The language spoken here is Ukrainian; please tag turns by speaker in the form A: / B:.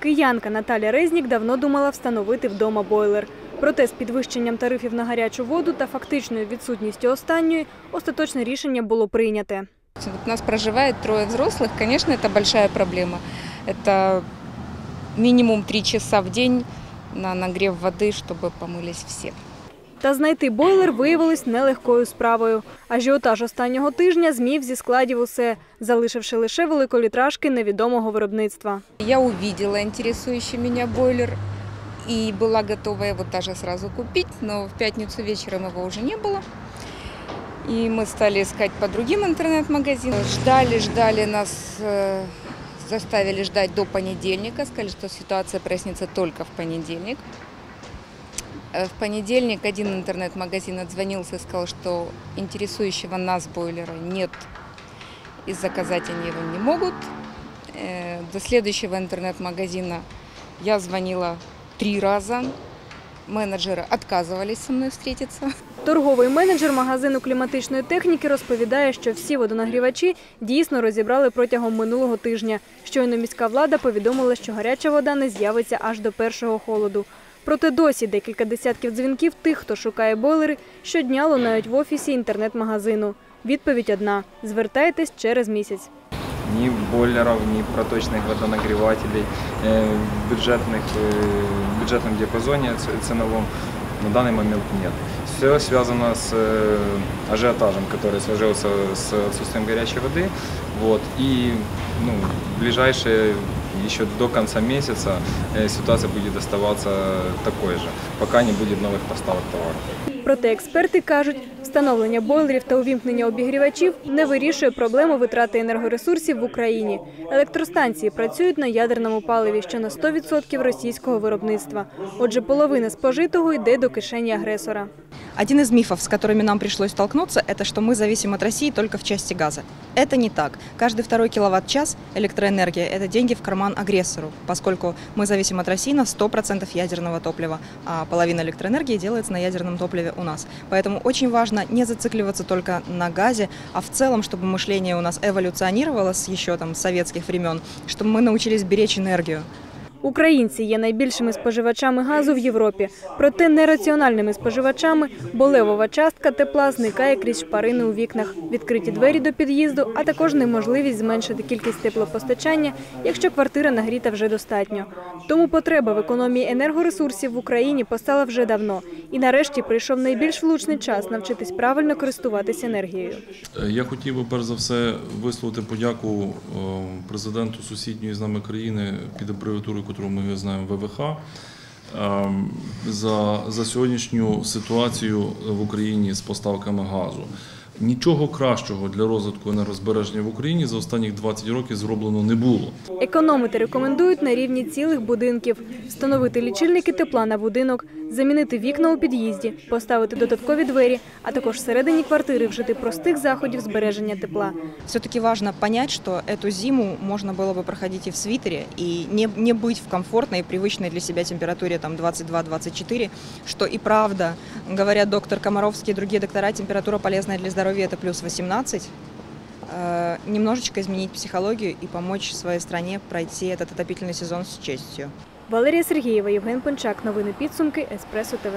A: Киянка Наталя Резнік давно думала встановити вдома бойлер. Проте з підвищенням тарифів на гарячу воду та фактичною відсутністю останньої остаточне рішення було прийняте.
B: Вот у нас проживает трое взрослых, конечно, это большая проблема. Это минимум три часа в день на нагрев воды, чтобы помылись все.
A: Та знайти бойлер виявилось нелегкою справою. Ажіотаж останнього тижня змів зі складів усе, залишивши лише великолітражки невідомого виробництва.
B: Я увидела интересующий меня бойлер и была готова его даже сразу купить, но в пятницу вечером его уже не было. И мы стали искать по другим интернет-магазинам. Ждали, ждали нас, э, заставили ждать до понедельника. Сказали, что ситуация прояснится только в понедельник. Э, В понедельник один интернет-магазин отзвонился и сказал, что интересующего нас бойлера нет, и заказать они его не могут. Э, До следующего интернет-магазина я звонила три раза. Менеджеры отказывались со мной встретиться.
A: Торговий менеджер магазину кліматичної техніки розповідає, що всі водонагрівачі дійсно розібрали протягом минулого тижня. Щойно міська влада повідомила, що гаряча вода не з'явиться аж до першого холоду. Проте досі декілька десятків дзвінків тих, хто шукає бойлери, щодня лунають в офісі інтернет-магазину. Відповідь одна – звертайтесь через місяць.
C: ни бойлеров, ни проточных водонагревателей э, в бюджетных, э, в бюджетном диапазоне ц- ценовом на данный момент нет. Все связано с э, ажиотажем, который сложился с отсутствием горячей воды. Вот, и ну, в ближайшие еще до конца месяца э, ситуация будет оставаться такой же, пока не будет новых поставок товаров.
A: Проте експерти кажуть, встановлення бойлерів та увімкнення обігрівачів не вирішує проблему витрати енергоресурсів в Україні. Електростанції працюють на ядерному паливі, що на 100% російського виробництва. Отже, половина спожитого йде до кишені агресора.
D: Один из мифов, с которыми нам пришлось столкнуться, это что мы зависим от России только в части газа. Это не так. Каждый второй киловатт-час электроэнергия – это деньги в карман агрессору, поскольку мы зависим от России на 100% ядерного топлива, а половина электроэнергии делается на ядерном топливе у нас. Поэтому очень важно не зацикливаться только на газе, а в целом, чтобы мышление у нас эволюционировало с еще там советских времен, чтобы мы научились беречь энергию.
A: Українці є найбільшими споживачами газу в Європі. Проте нераціональними споживачами, бо левова частка тепла зникає крізь шпарини у вікнах, відкриті двері до під'їзду, а також неможливість зменшити кількість теплопостачання, якщо квартира нагріта вже достатньо. Тому потреба в економії енергоресурсів в Україні постала вже давно. І нарешті прийшов найбільш влучний час навчитись правильно користуватись енергією.
E: Я хотів би перш за все висловити подяку е, президенту сусідньої з нами країни під абревіатурою, яку ми знаємо ВВХ, е, за, за сьогоднішню ситуацію в Україні з поставками газу. Нічого кращого для розвитку енергозбереження в Україні за останні 20 років зроблено не було.
A: Економити рекомендують на рівні цілих будинків, встановити лічильники тепла на будинок, замінити вікна у під'їзді, поставити додаткові двері, а також всередині квартири вжити простих заходів збереження тепла.
D: Все-таки важно понять, что эту зиму можно было бы проходить и в свитере, и не, не быть в комфортной и привычной для себя температуре там 22-24, что и правда, говорят доктор Комаровский и другие доктора, температура полезная для здоровья это плюс 18. Э, Немножечко изменить психологию и помочь своей стране пройти этот отопительный сезон с честью.
A: Валерія Сергієва, Євген Пончак. Новини підсумки Еспресо ТВ.